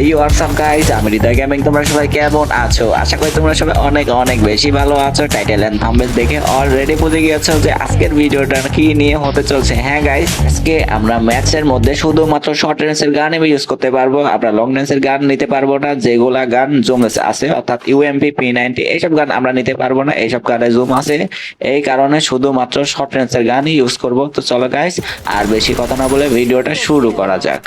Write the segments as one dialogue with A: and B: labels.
A: এই WhatsApp guys আমি gaming তোমরা সবাই কেমন আছো? আশা করি তোমরা সবাই অনেক অনেক বেশি ভালো আছো। টাইটেল দেখে যে আজকের ভিডিওটা কি নিয়ে হতে চলছে। হ্যাঁ আজকে আমরা মধ্যে শর্ট গান ইউজ করতে পারব। আমরা লং রেঞ্জের গান নিতে পারব না। যেগুলা গান জুম আছে অর্থাৎ ইউএমপি পি নাইনটি এইসব গান আমরা নিতে পারব না। এইসব গানে জুম আছে। এই কারণে শুধুমাত্র শর্ট রেঞ্জের গানই ইউজ করব। তো চলো গাইস আর বেশি কথা না বলে ভিডিওটা শুরু করা যাক।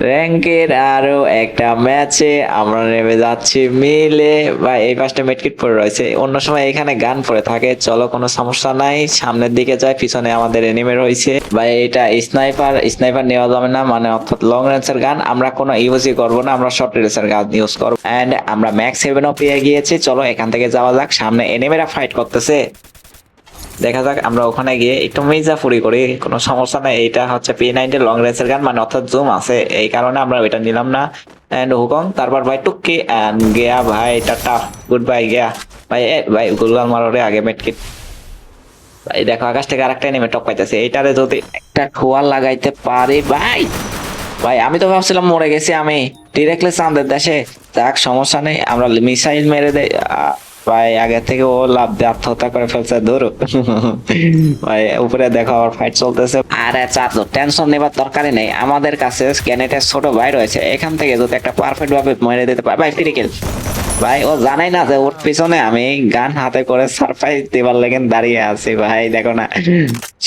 A: র্যাঙ্কের আরও একটা ম্যাচে আমরা নেমে যাচ্ছি মিলে। বা এই পাশটা মেটকিট পড়ে রয়েছে। অন্য সময় এখানে গান পড়ে থাকে। চলো, কোনো সমস্যা নাই। সামনের দিকে যায়, পিছনে আমাদের এনিমে রয়েছে। বা এটা স্নাইপার স্নাইপার নেওয়া যাবে না মানে অর্থাৎ লং রেঞ্জের গান। আমরা কোনো ইউজই করব না, আমরা শর্ট রেঞ্জের গান ইউজ করব। অ্যান্ড আমরা ম্যাক্স সেভেনও পেয়ে গিয়েছি। চলো, এখান থেকে যাওয়া যাক। সামনে এনিমেরা ফাইট করতেছে। দেখা যাক আমরা ওখানে গিয়ে একটু মির্জাফুরি করি কোনো সমস্যা নাই। এইটা হচ্ছে পি নাইনটি লং রেঞ্জের গান মানে অর্থাৎ জুম আছে। এই কারণে আমরা ওইটা নিলাম না। এন্ড হুকং তারপর ভাই টুকি এন্ড গেয়া ভাই টাটা গুড বাই গেয়া। ভাই এ ভাই গুলগাল মারো রে আগে মেটকিট ভাই দেখো আকাশ থেকে আরেকটা নেমে টপ পাইতেছে। এইটারে যদি একটা খোয়া লাগাইতে পারি ভাই! ভাই আমি তো ভাবছিলাম মরে গেছি আমি। ডিরেক্টলি চাঁদের দেশে। যাক সমস্যা নেই। আমরা মিসাইল মেরে আহ, ভাই, আগে থেকে ও লাভ দিয়ে আত্মহত্যা করে ফেলছে, ধরো। ভাই, উপরে দেখো, আবার ফাইট চলতেছে। আরে চাঁদ টেনশন নেবার দরকারই নেই। আমাদের কাছে স্ক্যানেটের ছোট ভাই রয়েছে। এখান থেকে যদি একটা পারফেক্ট ভাবে মেরে দিতে পারে ভাই ফিরিকেল ভাই, ও জানাই না যে ওর পিছনে আমি গান হাতে করে সারপ্রাইজ দেবার লেগে দাঁড়িয়ে আছি। ভাই, দেখো না।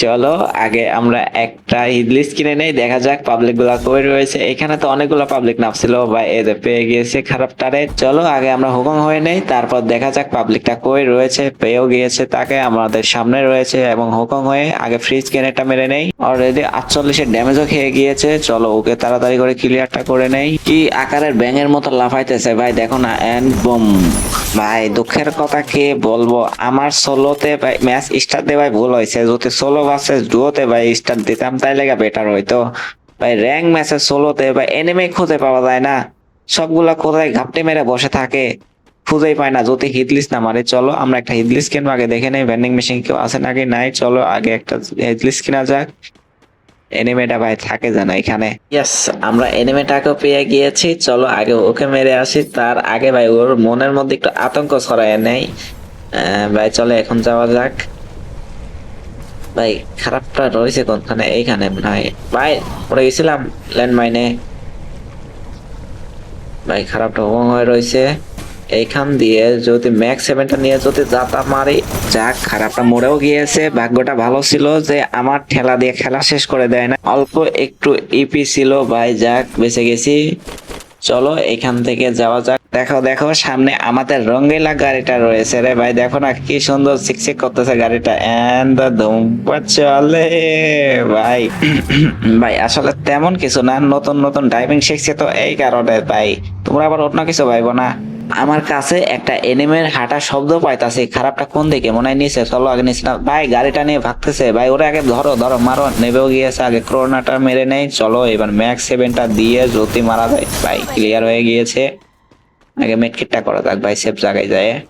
A: চলো, আগে আমরা একটা ইডলিস কিনে নেই, দেখা যাক পাবলিকগুলা কই রয়েছে। এখানে তো অনেকগুলো পাবলিক নামছিল ভাই এ যে পেয়ে গিয়েছে খারাপটারে। চলো, আগে আমরা হুকুম হয়ে নেই, তারপর দেখা যাক পাবলিকটা কই রয়েছে, পেয়েও গিয়েছে তাকে, আমাদের সামনে রয়েছে এবং হুকুম হয়ে আগে ফ্রিজ কেনেটা মেরে নেই। অলরেডি আটচল্লিশের ড্যামেজও খেয়ে গিয়েছে। চলো, ওকে তাড়াতাড়ি করে ক্লিয়ারটা করে নেই। কি আকারের ব্যাঙের মতো লাফাইতেছে, ভাই, দেখো না। এন্ড বুম ভাই, দুঃখের কথা কে বলব? আমার সোলোতে ভাই ম্যাচ স্টার্ট দিয়ে ভাই ভুল হয়েছে। যদি সোলো ভার্সেস ডুয়োতে ভাই স্টার্ট দিতাম তাই লেগে বেটার হইতো। ভাই র্যাঙ্ক ম্যাচের সোলোতে ভাই এনিমে খুঁজে পাওয়া যায় না। সবগুলা কোথায় ঘাপটে মেরে বসে থাকে, খুঁজেই পায় না। যদি হিটলিস্ট না মারে, চলো আমরা একটা হিটলিস্ট কিনবো। আগে দেখে নেই ভেন্ডিং মেশিন কেউ আছে নাকি? নাই, চলো আগে একটা হিটলিস্ট কিনা যাক। এনিমেটা ভাই থাকে জানা এখানে। ইয়েস আমরা এনিমেটাকেও পেয়ে গিয়েছি। চলো আগে ওকে মেরে আসি। তার আগে ভাই, ওর মনের মধ্যে একটু আতঙ্ক ছড়ায় নেই ভাই, চলো এখন যাওয়া যাক। ভাই, খারাপটা রয়েছে কোনখানে? এইখানে ভাই ভাই, পড়ে গেছিলাম ল্যান্ডমাইনে। ভাই, খারাপটা হয়ে রয়েছে। এইখান দিয়ে যদি ম্যাক্স সেভেনটা নিয়ে যদি যাতা মারি, যাক, খারাপটা মরেও গিয়েছে। ভাগ্যটা ভালো ছিল যে আমার ঠেলা দিয়ে খেলা শেষ করে দেয় না। অল্প একটু ইপি ছিল, ভাই, যাক, বেঁচে গেছি। চলো এখান থেকে যাওয়া যাক। দেখো দেখো, সামনে আমাদের রঙ্গিলা গাড়িটা রয়েছে রে ভাই। দেখো না, কি সুন্দর চিকচিক করতেছে গাড়িটা। এন্ড চলে, ভাই। ভাই, আসলে তেমন কিছু না। নতুন নতুন ড্রাইভিং শিখছে তো এই কারণে, ভাই। তোমরা আবার অন্য কিছু ভাইবো না? আমার কাছে একটা এনিমের হাঁটা শব্দ পাইতাছে, খারাপটা কোন দিকে? মনে হয় নিচে, চলো আগে নিচে ভাই, গাড়িটা নিয়ে ভাগতেছে। ভাই, ওরা আগে ধরো ধরো, মারো, নেবেও গিয়েছে আগে। করোনাটা মেরে নেই, চলো, এবার ম্যাক্স সেভেনটা দিয়ে জ্যোতি মারা যায়। ভাই ক্লিয়ার হয়ে গিয়েছে। আগে মেটকিটটা করা যাক, ভাই সেফ জায়গায় যায়।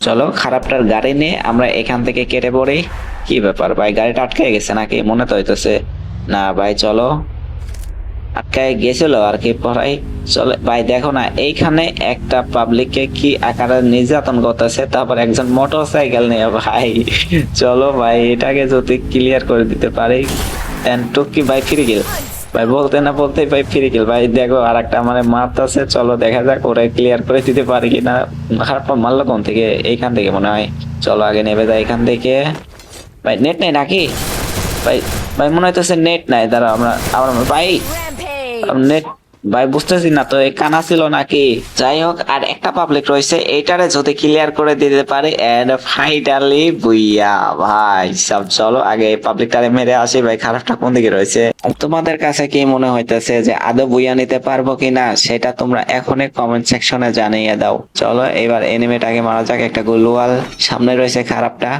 A: চলো, খারাপটার গাড়ি নিয়ে আমরা এখান থেকে কেটে পড়ি। কি ব্যাপার, ভাই, গাড়িটা আটকে গেছে নাকি? মনে তো হইতেছে। না, ভাই, চলো। আটকায় গেছিল আর কি, পড়াই চলে। ভাই, দেখো না, এইখানে একটা পাবলিককে কি আকারে নির্যাতন করতেছে, তারপর একজন মোটর সাইকেল নিয়ে, ভাই। চলো ভাই, এটাকে যদি ক্লিয়ার করে দিতে পারি টুকি ভাই ফিরে গেল ভাই, বলতে না বলতে ভাই ফিরে গেল ভাই, দেখো আর একটা মানে মারতেছে, চলো দেখা যাক ওরা ক্লিয়ার করে দিতে পারি কিনা। খারাপ মারলো কোন থেকে? এইখান থেকে মনে হয়। চলো আগে নেবে যায় এখান থেকে। ভাই নেট নেই নাকি? ভাই ভাই, মনে হইতেছে নেট নাই দাঁড়া আমরা আমরা ভাই নেট ভাই, বুঝতেছি না তো কানা ছিল নাকি? যাই হোক, আর একটা পাবলিক রয়েছে, এইটারে যদি ক্লিয়ার করে দিতে পারে এন্ড ফাইনালি বুইয়া, ভাই, সব চলো, আগে পাবলিকটারে মেরে আসি, ভাই, খারাপটা কোন দিকে রয়েছে? তোমাদের কাছে কি মনে হইতেছে যে আদৌ বুইয়া নিতে পারব কিনা, সেটা তোমরা এখনই কমেন্ট সেকশনে জানিয়ে দাও। চলো, এবার এনিমেটাকে মারা যাক, একটা গুলওয়াল সামনে রয়েছে খারাপটা।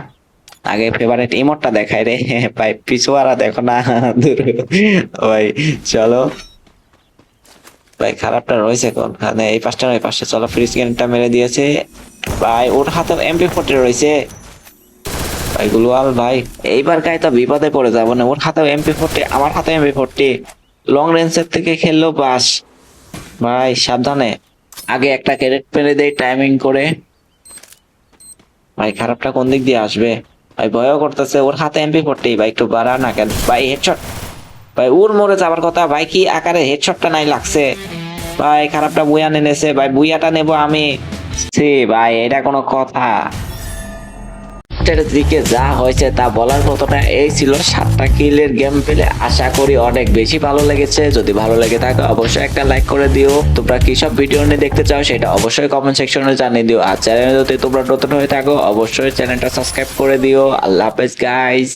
A: আগে ফেভারিট ইমোটটা দেখায় রে, ভাই, পিছুয়ারা দেখো না, দূর। ভাই, চলো। ভাই, খারাপটা রয়েছে কোনখানে এই পাশটা এই পাশে চলো ফ্রি স্ক্যানটা মেরে দিয়েছে। ভাই, ওর হাতে এমপি ফোর্টি রয়েছে। ভাই গুলওয়াল ভাই, এইবার গায়ে তো বিপদে পড়ে যাব না। ওর হাতেও এমপি ফোর্টি আমার হাতে এমপি ফোর্টি লং রেঞ্জের থেকে খেললো বাস ভাই, সাবধানে। আগে একটা ক্যারেট মেরে দেই টাইমিং করে। ভাই, খারাপটা কোন দিক দিয়ে আসবে? ভাই, ভয়ও করতেছে। ওর হাতে এমপি ফোরটি ভাই, একটু বাড়া না কেন? ভাই হেডশট ভাই ওর মরে যাবার কথা, ভাই, কি আকারে হেডশটটা নাই লাগছে? ভাই, খারাপটা বুয়া নেনেছে, ভাই, বুয়াটা নেব আমি। সে ভাই, এটা কোনো কথা। দিকে যা হয়েছে তা বলার মতো এই ছিল সাতটা কিলের গেম পেলে। আশা করি অনেক বেশি ভালো লেগেছে। যদি ভালো লেগে থাকে, অবশ্যই একটা লাইক করে দিও। তোমরা কি সব ভিডিও নিয়ে দেখতে চাও সেটা অবশ্যই কমেন্ট সেকশনে জানিয়ে দিও। আর চ্যানেলে যদি তোমরা নতুন হয়ে থাকো, অবশ্যই চ্যানেলটা সাবস্ক্রাইব করে দিও। আল্লাহ হাফেজ গাইস